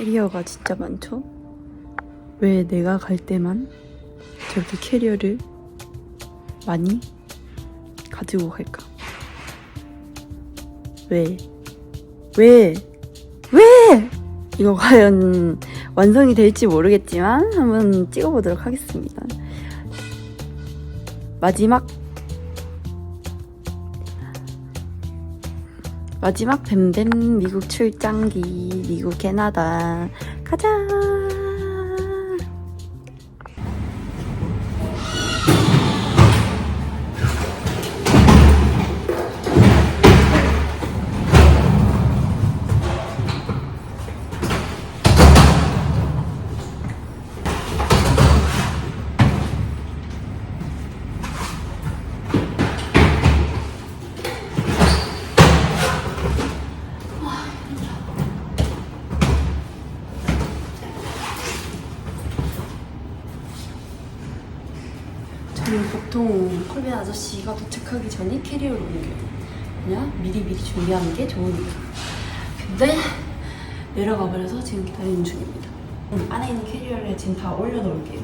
캐리어가 진짜 많죠? 왜 내가 갈 때만 저렇게 캐리어를 많이 가지고 갈까? 왜? 왜? 왜? 이거 과연 완성이 될지 모르겠지만 한번 찍어보도록 하겠습니다. 마지막 마지막 뱀뱀 미국 출장기 미국 캐나다. 가자 보통 콜빈 아저씨가 도착하기 전에 캐리어를 옮겨요. 그냥 미리미리 준비하는 게 좋으니까. 근데 내려가 버려서 지금 기다리는 중입니다. 음, 안에 있는 캐리어를 지금 다 올려놓을게요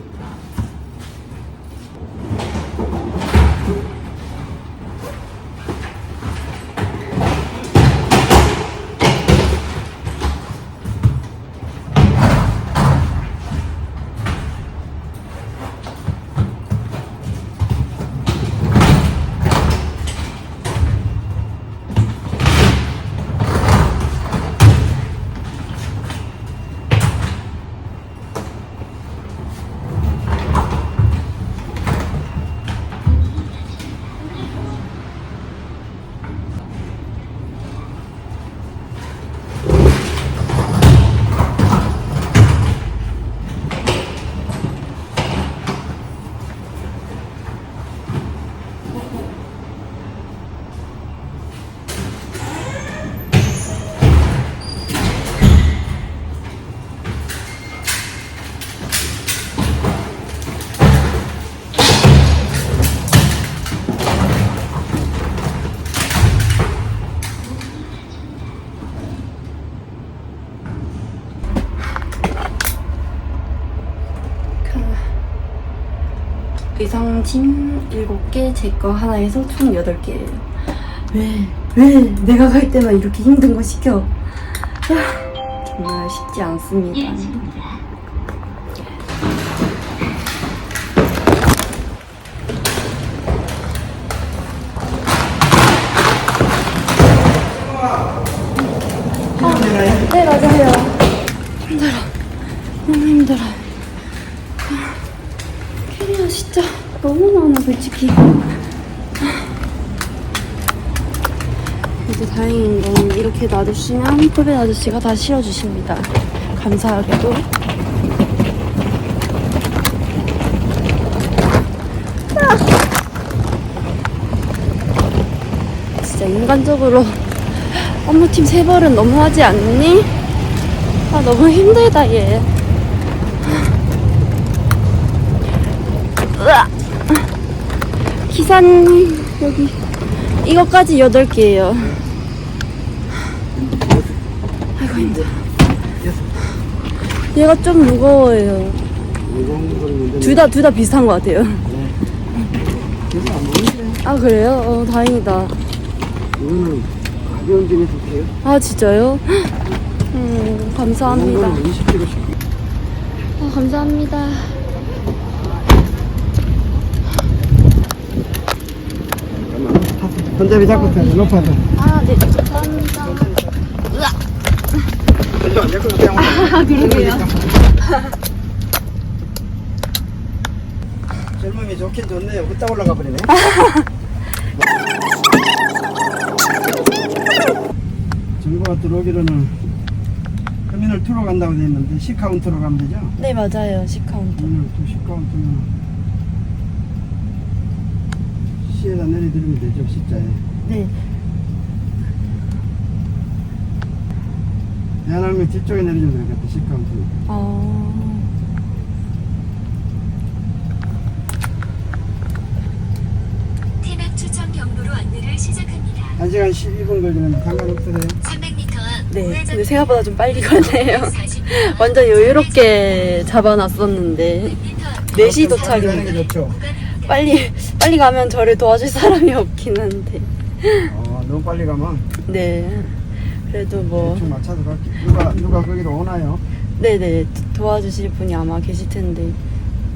의상짐 7개, 제 거 하나 해서 총 8개예요. 왜, 왜 내가 갈 때만 이렇게 힘든 거 시켜? 아, 정말 쉽지 않습니다. 네, 맞아요. 힘들어. 너무 힘들어. 캐리어 진짜 너무 많아 솔직히 이제 다행인 건 이렇게 놔두시면 콜베 아저씨가 다 실어주십니다 감사하게도 아! 진짜 인간적으로 업무팀 세 벌은 너무하지 않니? 아 너무 힘들다 얘 으아! 기사님 여기. 이거까지 8개예요. 아이고 힘들어. 얘가 좀 무거워요. 둘 다 둘 다 비슷한 것 같아요. 아 그래요? 어 다행이다. 이거는 가벼운 중에 좋대요 아 진짜요? 음 감사합니다. 이건 20kg씩. 아, 감사합니다 손잡이 잡고 있어 높아서. 아 네. 감사합니다. 으아 손잡이 안 잡고 그냥 아 그러게요. 젊음이 좋긴 좋네요. 후딱 올라가 버리네. 정보가 들어오기로는 터미널 2로 간다고 돼 있는데 C카운트로 가면 되죠? 네 맞아요. 시카운트. 터미널 2 C카운트면 C에다 내려드리면 되죠 C자에 네 대한항공 뒤쪽에 내려주면 되겠다 C카운트는 어... 태낙 추천 경로로 안내를 시작합니다. 1시간 12분 걸리면 상관없으세요? 300m 앞 네, 근데 생각보다 좀 빨리 가네요. 완전 여유롭게 잡아놨었는데 4시 가는 도착인데 게 좋죠. 빨리 빨리 가면 저를 도와줄 사람이 없긴 한데 어, 너무 빨리 가면 네 그래도 뭐 대충 맞춰서 갈게. 누가 누가 거기로 오나요? 네네 도- 도와주실 분이 아마 계실 텐데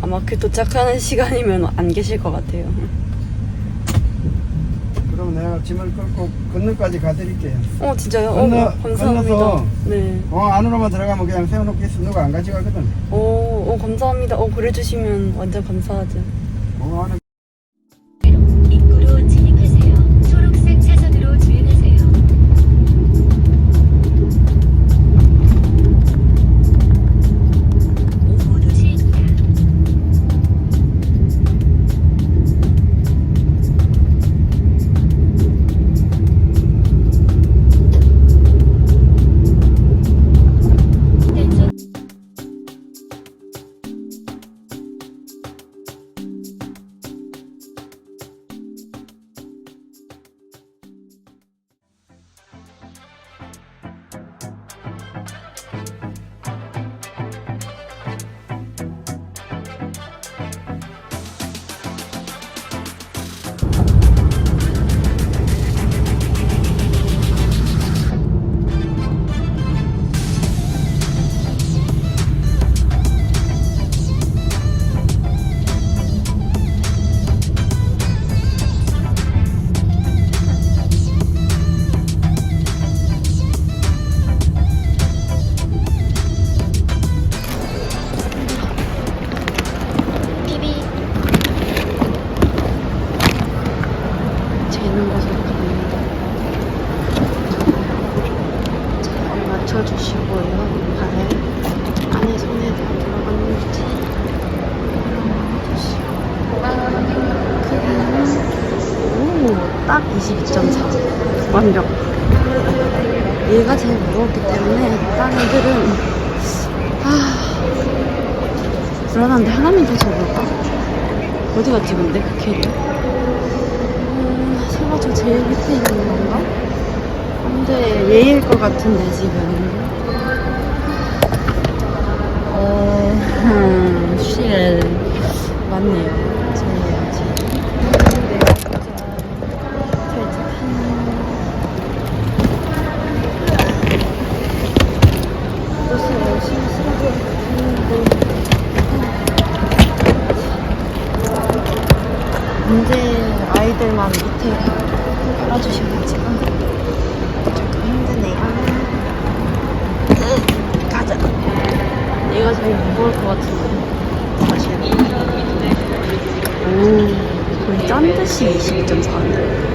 아마 그 도착하는 시간이면 안 계실 것 같아요. 그럼 내가 짐을 끌고 건너까지 가드릴게요. 어 진짜요? 건너- 어, 감사합니다. 건너서 네. 어 안으로만 들어가면 그냥 세워놓겠어. 누가 안 가져가거든. 오, 오 감사합니다. 어 그래주시면 완전 감사하죠. 어 잘 맞춰주시고요. 발 안에 손에 다 들어갔는지 오딱 22.4 완벽. 얘가 제일 무거웠기 때문에 다른 애들은 아 불안한데 하나만 더 잡을까? 어디 갔지 근데 그 캐리어? 음, 설마 저 제일 밑에 있는 건가? 얘일 것 같은데 지금 어... 음, 실 맞네요. 문제 아이들만 밑에 깔아주셔가지고 조금 힘드네요. 으, 가자. 무거울 것 같은데 사실. 오, 거의 짠 듯이 22.4인데.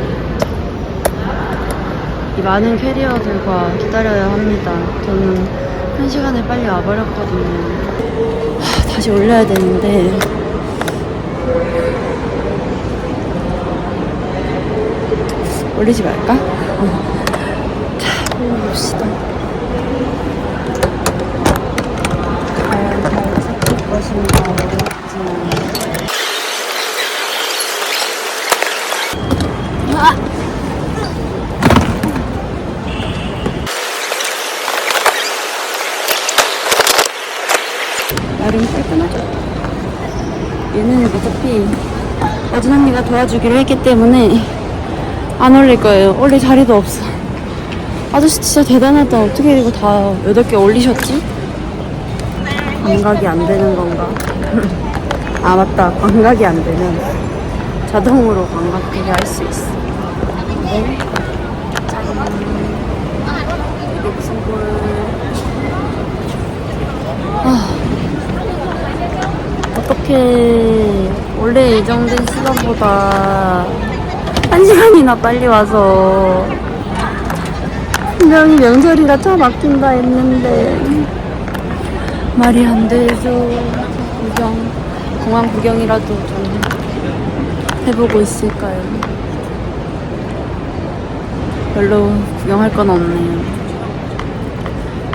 이 많은 캐리어들과 기다려야 합니다. 저는 한 시간에 빨리 와버렸거든요. 하, 다시 올려야 되는데 올리지 말까? 자, 올려봅시다. 과연 잘 잡힐 것인가 모르겠지만. 아! 나름 깔끔하죠? 얘는 어차피 여진 언니가 도와주기로 했기 때문에 안 올릴 거예요. 올릴 자리도 없어. 아저씨 진짜 대단하다. 어떻게 이거 다 8개 올리셨지? 감각이 안 되는 건가? 아, 맞다. 감각이 안 되면 자동으로 감각되게 할 수 있어. 네. 짠. 꼴. 아. 어떻게 원래 예정된 시간보다 한 시간이나 빨리 와서 분명히 명절이라 차 막힌다 했는데 말이 안 되죠. 구경 공항 구경이라도 좀 해보고 있을까요? 별로 구경할 건 없네요.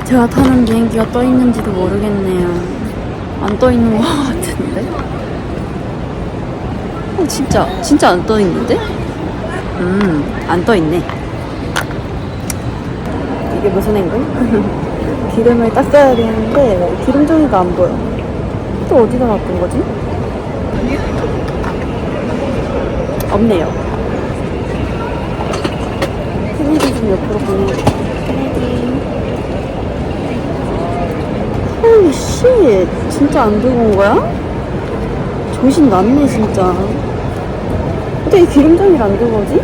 제가 타는 비행기가 떠 있는지도 모르겠네요. 안 떠 있는 것 같은데? 어 진짜 진짜 안 떠 있는데? 음, 안 떠 있네. 이게 무슨 앵글? 기름을 닦아야 되는데 기름종이가 안 보여. 또 어디다 놔둔 거지? 없네요. 케네디 좀 옆으로 보내. 케네디. 홀리 씨, 진짜 안 들고 온 거야? 정신 났네 진짜. 어떻게 기름종이를 안 들고 오지?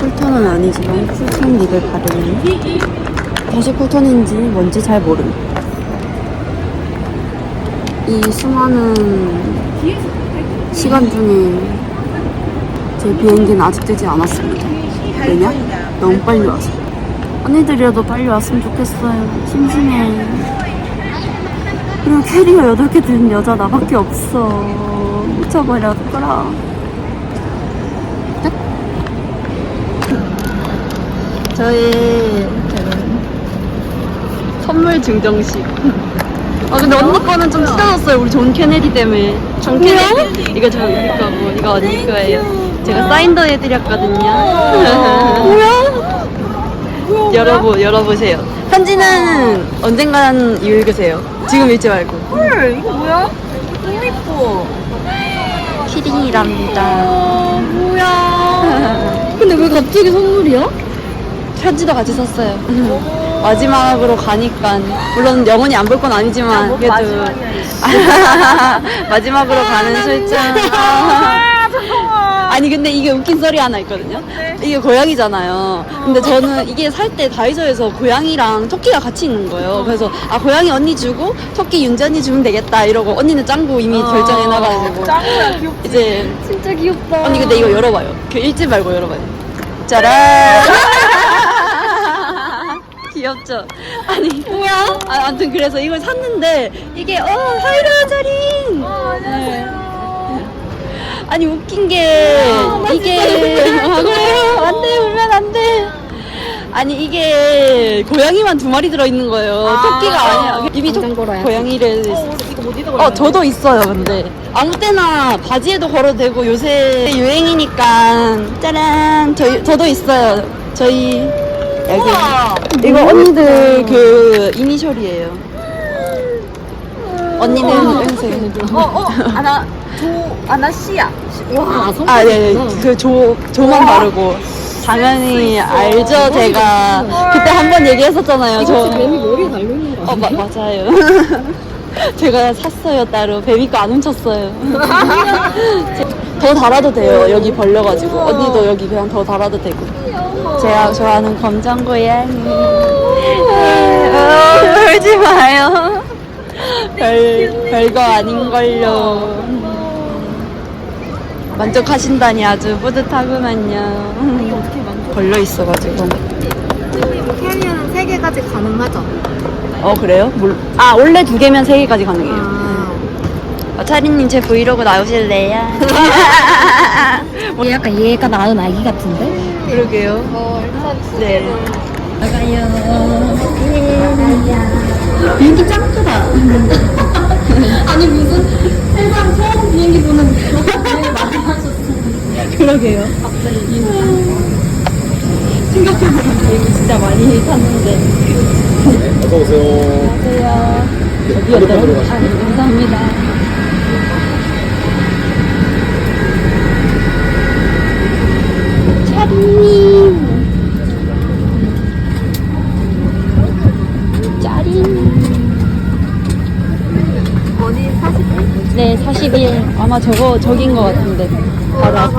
쿨톤은 아니 지만 쿨톤 립을 바르는 다시 쿨톤인지 뭔지 잘 모름 이 수많은 시간 중에 제 비행기는 아직 뜨지 않았습니다. 왜냐? 너무 빨리 와서. 언니들이라도 빨리 왔으면 좋겠어요. 심심해. 그리고 캐리어 8개 든 여자 나밖에 없어. 미쳐버렸더라 저희 선물 증정식. 아 근데 언니 거는 좀 찢어졌어요. 우리 존 케네디 때문에. 존 케네디 이거 저 우리 거고 이거 언니 거예요. 제가 사인도 해드렸거든요. 뭐야? 열어보 열어보세요. 편지는 언젠간 읽으세요. 지금 읽지 말고. 헐 이거 뭐야? 너무 예뻐. 키링이랍니다. 어 뭐야? 근데 왜 갑자기 선물이야? 편지도 같이 썼어요. 마지막으로 가니까 물론 영원히 안 볼 건 아니지만 뭐 그래도 마지막이야. 마지막으로 가는 술잔. 아 잠깐만. 아니 근데 이게 웃긴 썰이 하나 있거든요. 이게 고양이잖아요. 근데 저는 이게 살 때 다이소에서 고양이랑 토끼가 같이 있는 거예요. 그래서 아 고양이 언니 주고 토끼 윤지 언니 주면 되겠다 이러고 언니는 짱구 이미 결정해 나가지고 짱구야 귀엽지. 이제 진짜 귀엽다. 언니 근데 이거 열어봐요. 그 읽지 말고 열어봐요. 짜란. 귀엽죠? 아니 뭐야? 아, 아무튼 그래서 이걸 샀는데 이게 어 하이라 자린. 어, 안녕하세요. 네. 아니 웃긴 게 이게 아 그래요? 안 돼 울면 안 돼. 아니 이게 고양이만 두 마리 들어 있는 거예요. 아. 토끼가 아니야. 이미 토, 고양이를 어, 이거 못 잊어. 어, 저도 있어요, 근데. 아무 때나 바지에도 걸어도 되고 요새 유행이니까. 짜란! 저, 저도 있어요. 저희. 여기. 우와. 이거 언니들 그 이니셜이에요. 언니는 은색. 어, 어, 아나, 조, 아나 씨야. 와, 아, 네, 네. 그 조, 조만 바르고. 당연히 알죠, 제가. 그때 한 번 얘기했었잖아요, 저. 머리에 달려있는 거 어, 마, 맞아요. 제가 샀어요, 따로. 베비 거안 훔쳤어요. 더 달아도 돼요, 여기 벌려가지고. 언니도 여기 그냥 더 달아도 되고. 제가 좋아하는 검정 고양이. 어, 울지 마요. 별, 별거 아닌걸요. 만족하신다니 아주 뿌듯하구만요. 걸려 있어가지고. 캐리어는 세 개까지 가능하죠? 어 그래요? 몰... 아 원래 두 개면 세 개까지 가능해요. 아. 어, 차리님 제 브이로그 나오실래요? 얘 약간 얘가 낳은 아기 같은데? 그러게요. 어, 일단 네. 비행기 짱 크다. 아니, 무슨 세상 처음 비행기 보는 비행기 많이 하셨어. 그러게요. 생각해보면 비행기 진짜 많이 탔는데. 어서 오세요. 안녕하세요. 네, 어디였죠? 한번 아, 네, 감사합니다. 차리님. 짜린. 어디 40분? 네, 41. 아마 저거, 저긴 것 같은데. 바로 앞.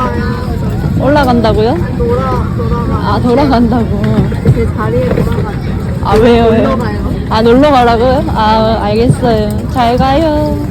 올라간다고요? 돌아, 돌아가. 아, 돌아간다고. 제 자리에 돌아가죠. 아, 왜요, 왜요? 놀러 가요. 아, 놀러 가라고요? 아, 알겠어요. 잘 가요.